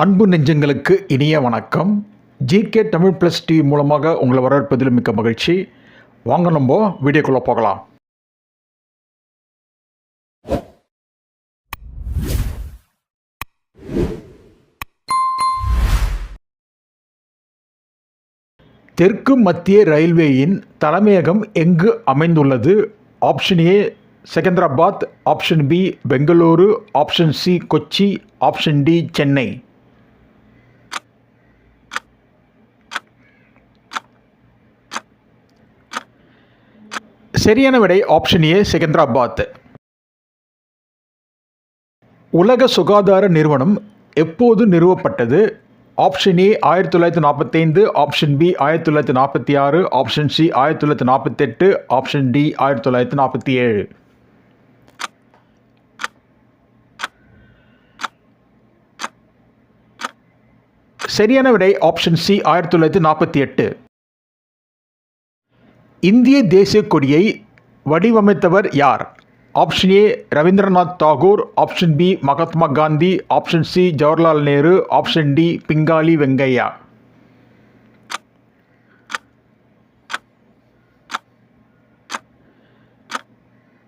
அன்பு நெஞ்சங்களுக்கு இனிய வணக்கம். ஜிகே தமிழ் ப்ளஸ் டிவி மூலமாக உங்களை வரவேற்பதில் மிக்க மகிழ்ச்சி. வாங்க நம்ம வீடியோக்குள்ளே போகலாம். தெற்கு மத்திய ரயில்வேயின் தலைமையகம் எங்கு அமைந்துள்ளது? Option A Secunderabad. Option B Bengaluru. Option C Kochi. Option D Chennai. சரியான விடை ஆப்ஷன் ஏ செகந்திராபாத். உலக சுகாதார நிறுவனம் எப்போது நிறுவப்பட்டது? ஆப்ஷன் ஏ ஆயிரத்தி தொள்ளாயிரத்தி நாற்பத்தைந்து. ஆப்ஷன் பி ஆயிரத்தி தொள்ளாயிரத்தி நாற்பத்தி ஆறு. ஆப்ஷன் சி ஆயிரத்தி தொள்ளாயிரத்தி நாற்பத்தெட்டு. ஆப்ஷன் டி ஆயிரத்தி தொள்ளாயிரத்தி நாற்பத்தி ஏழு. சரியான விடை ஆப்ஷன் சி ஆயிரத்தி தொள்ளாயிரத்தி நாற்பத்தி எட்டு. இந்திய தேசிய கொடியை வடிவமைத்தவர் யார்? Option A Rabindranath Tagore option B Mahatma Gandhi option C Jawaharlal Nehru option D Pingali Venkayya.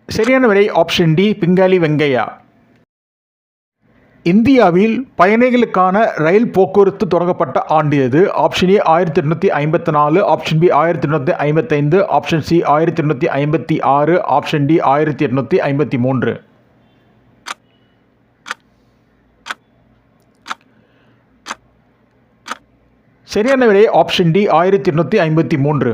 சரியான விடை ஆப்ஷன் டி பிங்காலி வெங்கையா. இந்தியாவில் பயணிகளுக்கான ரயில் போக்குவரத்து தொடங்கப்பட்ட ஆண்டு எது? ஆப்ஷன் ஏ ஆயிரத்தி எட்நூற்றி ஐம்பத்தி நாலு ஆப்ஷன் பி ஆயிரத்தி எட்நூற்றி ஐம்பத்தைந்து ஆப்ஷன் சி ஆயிரத்தி எட்நூற்றி ஐம்பத்தி ஆறு ஆப்ஷன் டி ஆயிரத்தி எட்நூற்றி ஐம்பத்தி மூன்று. சரியான விடை ஆப்ஷன் டி ஆயிரத்தி எட்நூற்றி ஐம்பத்தி மூன்று.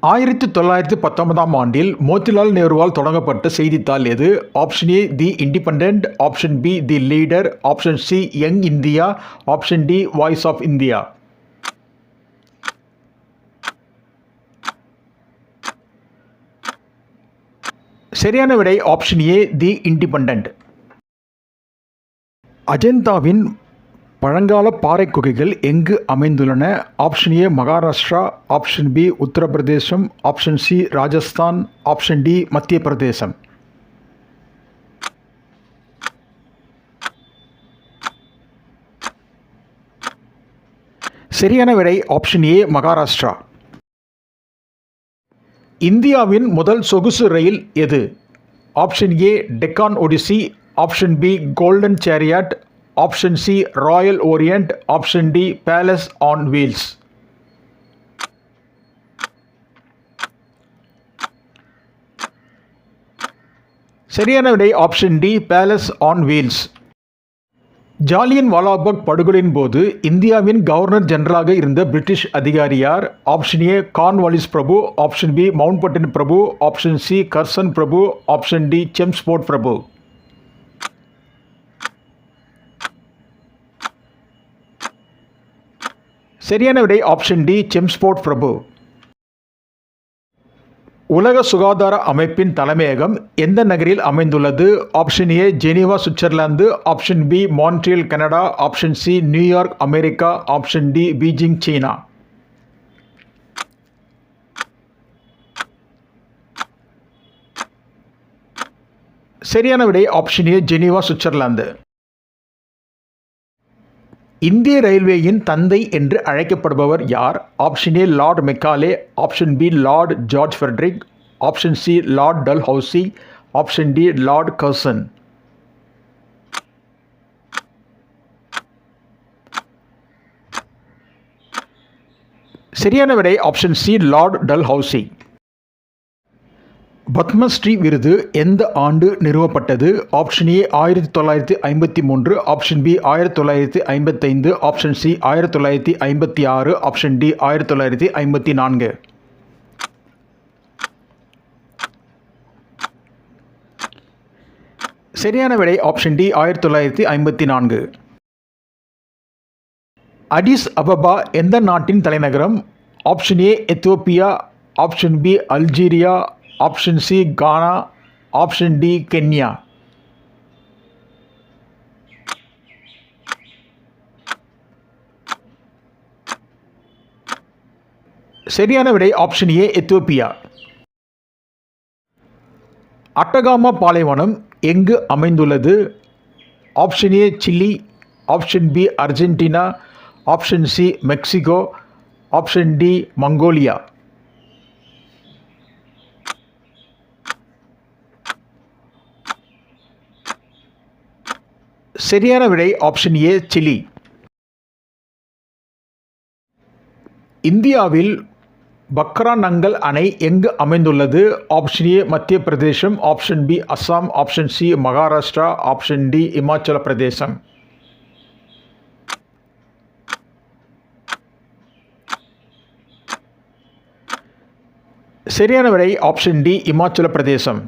ஆயிரத்தி தொள்ளாயிரத்தி பத்தொன்பதாம் ஆண்டில் மோத்திலால் நேருவால் தொடங்கப்பட்ட செய்தித்தாள் எது? Option A the Independent option B the Leader. Option C Young India. Option D Voice of India. சரியான விடை ஆப்ஷன் ஏ தி இண்டிபெண்ட் அஜந்தாவின் பழங்கால பாறை குகைகள் எங்கு அமைந்துள்ளன? Option A Maharashtra option B Uttar Pradesh option C Rajasthan option D Madhya Pradesh சரியான விடை option A Maharashtra இந்தியாவின் முதல் சொகுசு ரயில் எது? Option A Deccan Odyssey option B golden chariot option C royal orient option D palace on wheels சரியான விடை option D palace on wheels Jallianwala வாலாபாக் படுகொலையின் போது இந்தியாவின் கவர்னர் ஜெனரலாக இருந்த பிரிட்டிஷ் அதிகாரியார் ஆப்ஷன் ஏ கான்வாலிஸ் பிரபு. ஆப்ஷன் பி மவுண்ட் பட்டன் பிரபு. ஆப்ஷன் சி கர்சன் பிரபு. ஆப்ஷன் டி செம்ஸ்போர்ட் பிரபு. சரியான விடை ஆப்ஷன் டி செம்ஸ்போர்ட் பிரபு உலக சுகாதார அமைப்பின் தலைமையகம் எந்த நகரில் அமைந்துள்ளது? Option A Geneva Switzerland option B Montreal Canada option C New York America option D Beijing சீனா சரியான விடை ஆப்ஷன் ஏ ஜெனீவா சுவிட்சர்லாந்து இந்திய ரயில்வேயின் தந்தை என்று அழைக்கப்படுபவர் யார்? Option A lord Macaulay option B lord George Frederick option C lord Dalhousie option D lord Curzon சரியான விடை option C lord Dalhousie Padmashri விருது எந்த ஆண்டு நிறுவப்பட்டது? ஆப்ஷன் ஏ ஆயிரத்தி தொள்ளாயிரத்தி ஐம்பத்தி மூன்று. ஆப்ஷன் பி ஆயிரத்தி தொள்ளாயிரத்தி ஐம்பத்தைந்து. ஆப்ஷன் சி ஆயிரத்தி தொள்ளாயிரத்தி ஐம்பத்தி ஆறு. ஆப்ஷன் டி ஆயிரத்தி தொள்ளாயிரத்தி ஐம்பத்தி நான்கு. சரியான விடை ஆப்ஷன் டி ஆயிரத்தி தொள்ளாயிரத்தி ஐம்பத்தி நான்கு. அடிஸ் அபபா எந்த நாட்டின் தலைநகரம்? Option A Ethiopia option B Algeria option C Ghana option D Kenya சரியான விடை ஆப்ஷன் ஏ எத்தியோப்பியா அட்டகாமா பாலைவனம் எங்கு அமைந்துள்ளது? Option A Chile option B Argentina option C Mexico option D Mongolia சரியான விடை ஆப்ஷன் ஏ சிலி. இந்தியாவில் பக்ரா நங்கல் அணை எங்கு அமைந்துள்ளது? Option A Madhya Pradesh. Option B Assam option C Maharashtra. Option D Himachal Pradesh. சரியான விடை ஆப்ஷன் டி இமாச்சல பிரதேசம்.